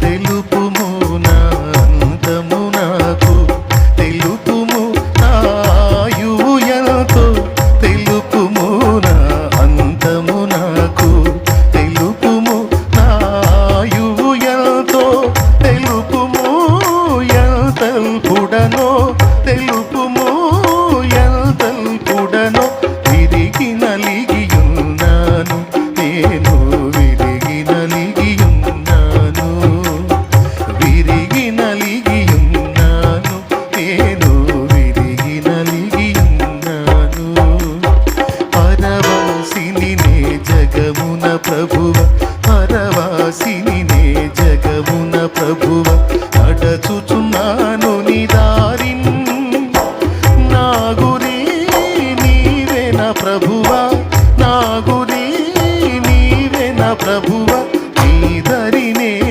తెలుపుము నా అంతము నాకు. తెలుపుము నా ఆయువు ఎంతో తెలుపుము నా అంతము నాకు. తెలుపుము నా ఆయువు ఎంతో తెలుపుము ఎంతల్పుడనో తెలుపుము పరవాసిని నే జగమున ప్రభువ పరవాసిని నే జగమున ప్రభువ. నడచుచున్నాను నీ దారిన్ నా గురి నీవేన ప్రభువ. నా గురి నీవేన ప్రభువ. నీ దరినే